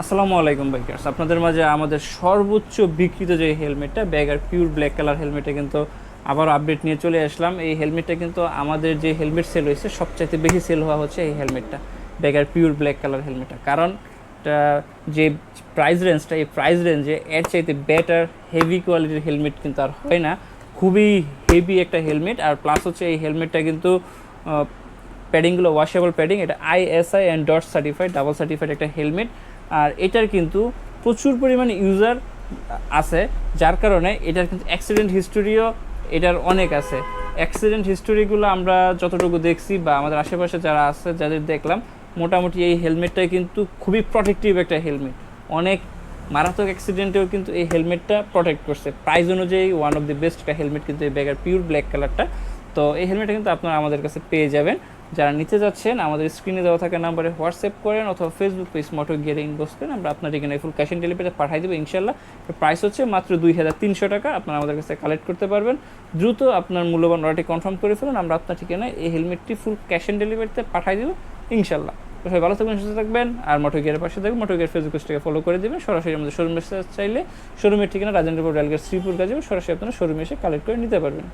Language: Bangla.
আসসালামু আলাইকুম বাইকার্স। আপনাদের মাঝে আমাদের সর্বোচ্চ বিক্রিত যে হেলমেটটা ব্যাগার পিওর ব্ল্যাক কালার হেলমেটে কিন্তু আবার আপডেট নিয়ে চলে আসলাম। এই হেলমেটটা কিন্তু আমাদের যে হেলমেট সেল হয়েছে, সবচাইতে বেশি সেল হওয়া হচ্ছে এই হেলমেটটা ব্যাগার পিওর ব্ল্যাক কালার হেলমেটটা। কারণ যে প্রাইস রেঞ্জটা এই প্রাইস রেঞ্জে এর চাইতে বেটার হেভি কোয়ালিটির হেলমেট কিন্তু আর হয় না। খুবই হেভি একটা হেলমেট আর প্লাস হচ্ছে এই হেলমেটটা কিন্তু প্যাডিংগুলো ওয়াশেবল প্যাডিং এটা ISI and dot certified double certified একটা হেলমেট। আর এটার কিন্তু প্রচুর পরিমাণে ইউজার আছে, যার কারণে এটার কিন্তু অ্যাক্সিডেন্ট হিস্টোরিও এটার অনেক আছে। অ্যাক্সিডেন্ট হিস্টোরিগুলো আমরা যতটুকু দেখছি বা আমাদের আশেপাশে যারা আছে, যাদের দেখলাম, মোটামুটি এই হেলমেটটাই কিন্তু খুবই প্রোটেক্টিভ একটা হেলমেট অনেক মারাত্মক অ্যাক্সিডেন্টেও কিন্তু এই হেলমেটটা প্রোটেক্ট করছে। প্রাইস অনুযায়ী ওয়ান অফ দি বেস্ট একটা হেলমেট কিন্তু এই ব্যাগের পিওর ব্ল্যাক কালারটা তো এই হেলমেটটা কিন্তু আপনারা আমাদের কাছে পেয়ে যাবেন। যারা নিতে যাচ্ছেন, আমাদের স্ক্রিনে দেওয়া থাকা নাম্বারে হোয়াটসঅ্যাপ করেন অথবা ফেসবুক পেজ মোটো গিয়ে ইনবক্স করেন। আমরা আপনার এখানে ফুল ক্যাশ অন ডেলিভারি পাঠিয়ে দেবো ইনশাল্লাহ প্রাইস হচ্ছে মাত্র দুই হাজার তিনশো টাকা। আপনারা আমাদের কাছে কালেক্ট করতে পারবেন। দ্রুত আপনার মূল্যবান অর্ডারটি কনফার্ম করে ফেলুন। আমরা আপনার ঠিকানায় এই হেলমেটটি ফুল ক্যাশ অন ডেলিভারিতে পাঠিয়ে দেবো ইনশাল্লাহ সবাই ভালো থাকবেন, সুস্থ থাকবেন। আর মোটো গিয়ারের পাশে থাকবেন। মোটো গিয়ার ফেসবুক পেজটাকে ফলো করে দেবেন। সরাসরি আমাদের শোরুমে চাইলে শোরুমের ঠিকানা রাজেন্দ্রপুর রেলগেট শ্রীপুর কাজে সরাসরি আপনারা শোরুমে এসে কালেক্ট করে নিতে পারবেন।